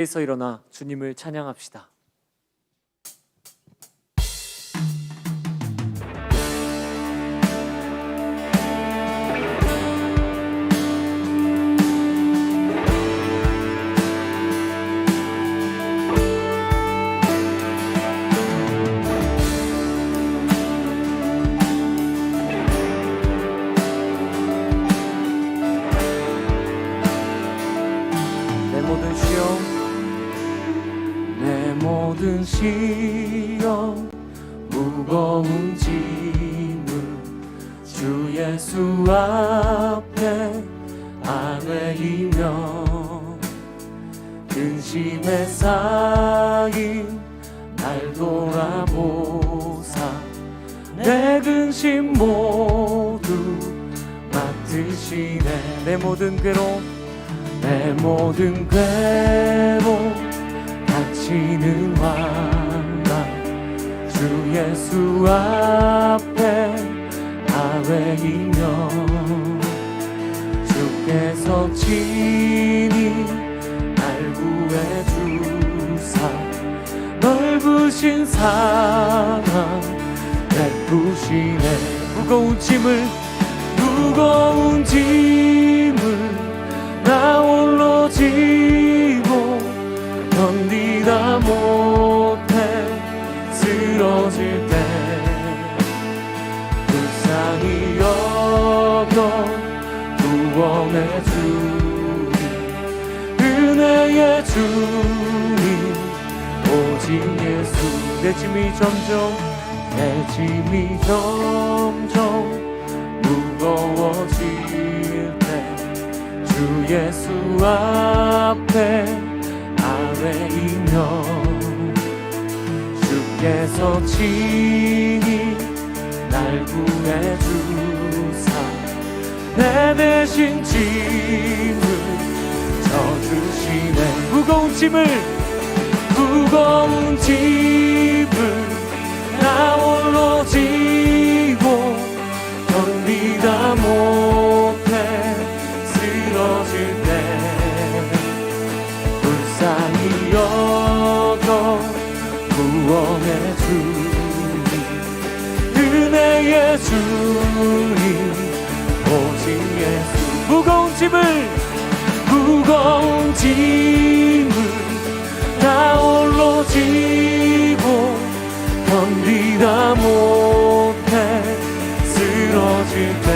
에서 일어나 주님을 찬양합시다. 모든 시험 무거운 짐을 주 예수 앞에 아뢰이며 근심에 쌓인 날 돌아보사 내 근심 모두 맡으시네. 내 모든 괴로움 내 모든 괴로움 닥치는 환난 주 예수 앞에 아뢰이며 주께서 친히 날 구해 주사 넓으신 사랑 베푸시네 무거운 짐을 무거운 짐을 나 홀로 지 오직 예수 내 짐이 점점 내 짐이 점점 무거워질 때 주 예수 앞에 아뢰이며 주께서 친히 날 구해 주사 내 대신 짐을 져주시네. 무거운 짐을 무거운 짐을 나 홀로 지고 견디다 못해 쓰러질 때 불쌍히 여겨 구원해 주님 은혜의 주님 오직 예수. 무거운 짐을 무거운 짐을 견디다 못해 쓰러질 때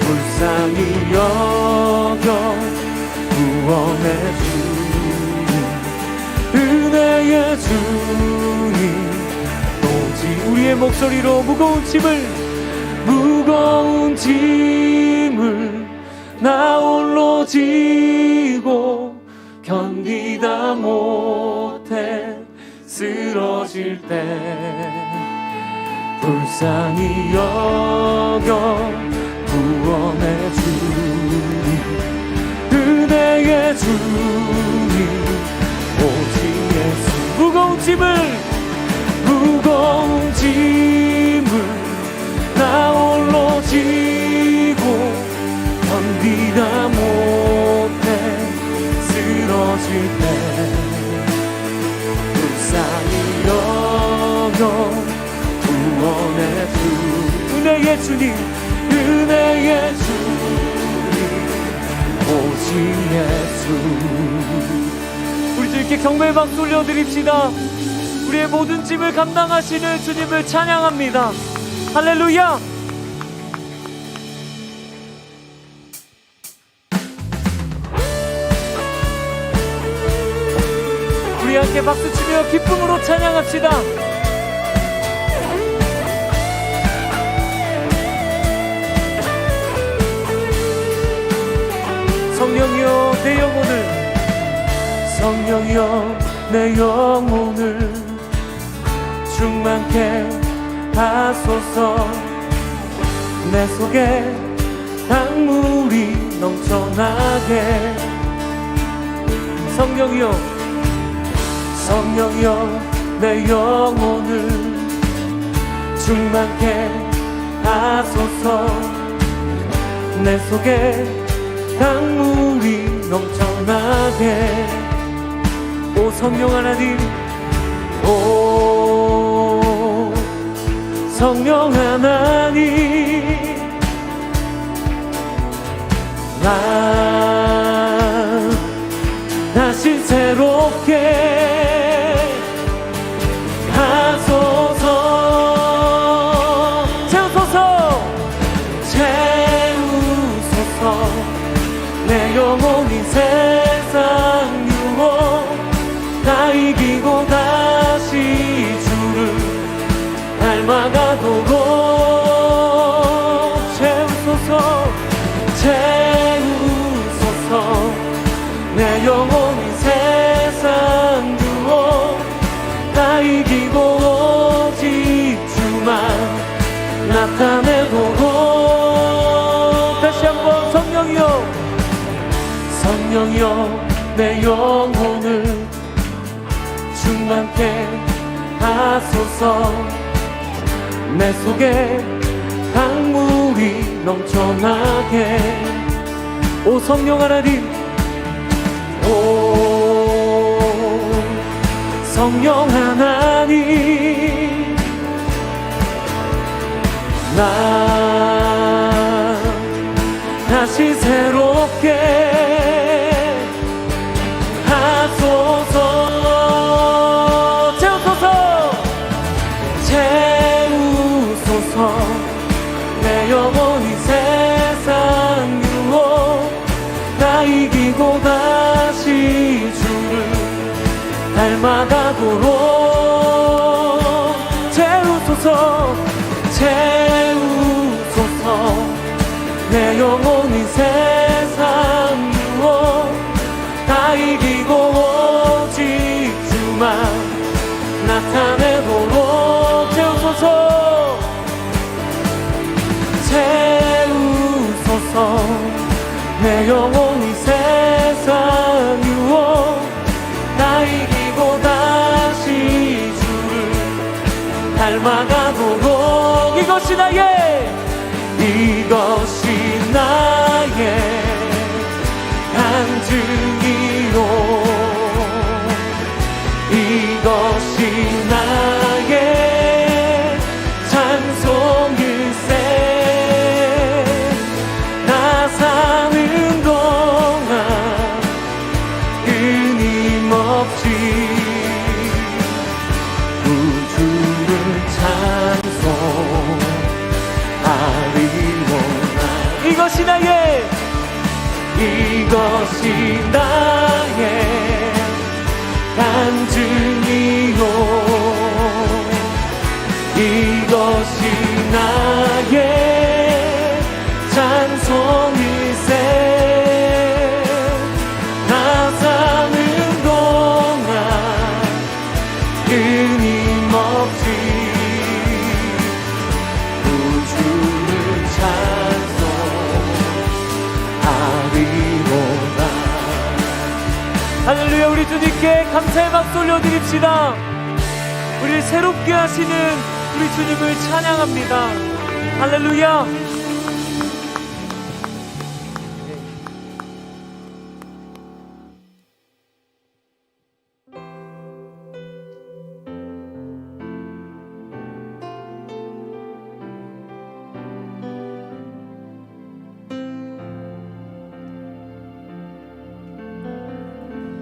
불쌍히 여겨 구원해 주님 은혜의 주님 오직 우리의 목소리로 무거운 짐을 무거운 짐을 나 홀로 지고 견디다 못해 쓰러질 때 불쌍히 여겨 구원해 주님 은혜의 주님 오직 예수. 무거운 짐을 무거운 짐을 나 홀로 지고 견디다 주님 은혜의 주님 오직 예수. 우리 주님께 경배의 박수 올려드립시다. 우리의 모든 짐을 감당하시는 주님을 찬양합니다. 할렐루야! 우리 함께 박수치며 기쁨으로 찬양합시다 성령이여 내 영혼을. 성령이여 내 영혼을 충만케 하소서. 내 속에 강물이 넘쳐나게. 성령이여 성령이여 내 영혼을 충만케 하소서. 내 속에 강물이 넘쳐나게. 오 성령 하나님. 오 성령 하나님. 나 다시 새롭게 나타내도록 다시 한번 성령이여 성령이여 내 영혼을 충만케 하소서. 내 속에 강물이 넘쳐나게. 오 성령 하나님 오 성령 하나님 나 다시 새롭게 하소서. 내 영혼 닮아가도 이것이 나의 간증이요. 이것이 우리 주님께 감사의 박수 올려드립시다. 우리를 새롭게 하시는 우리 주님을 찬양합니다. 할렐루야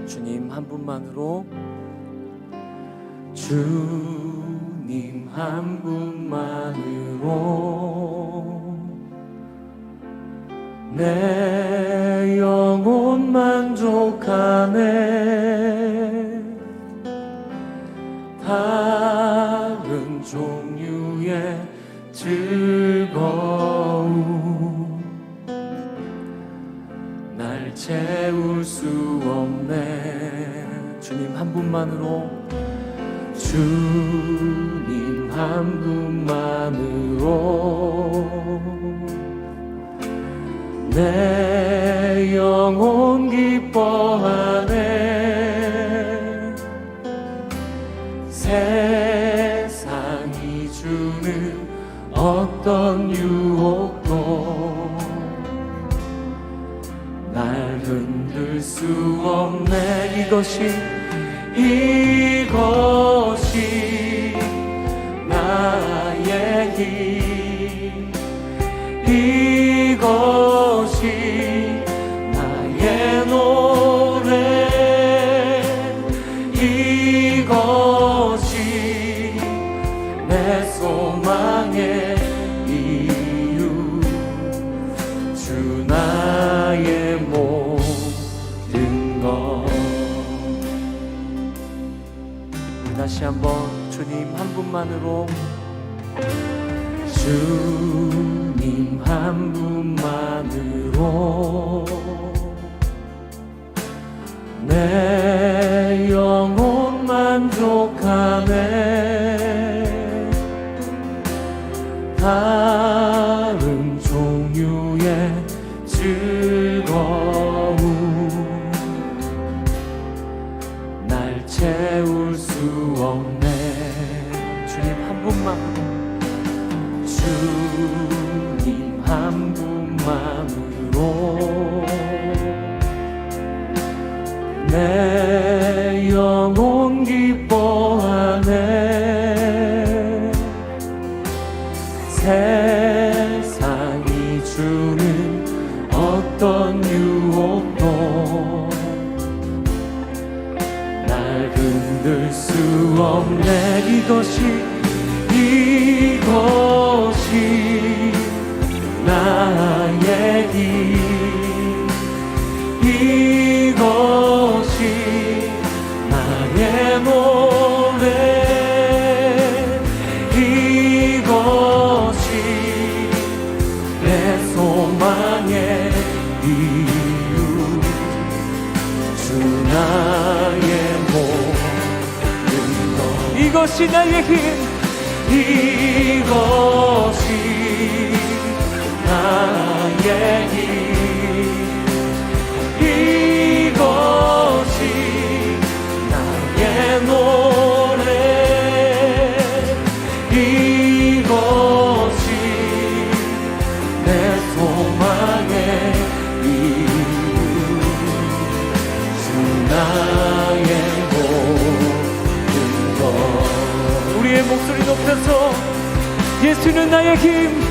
주님 한 분만으로. 주님 한 분만으로. 내 영혼 만족하네. 다른 종류의 즐거움. 날 채울 수 없네 주님 한 분만으로. 주님 한 분만으로. 내 영혼 기뻐하네. 세상이 주는 어떤 유혹도 날 흔들 이것이 이것이 Here 주님 한 분만으로 내 영혼 만족하네 다른 종류의 즐거움 날 채울 수 없네. 주님 한 분만 주님 한 분만으로 내 영혼 기뻐하네. 세상이 주는 어떤 유혹도 날 흔들 수 없네. 이것이 이 것이 나의 힘 이것이 나의 노래. 이것이 내 소망의 이유. 주 나의 모든 것. 이것이 나의 힘 이것이 나의 힘 나의 힘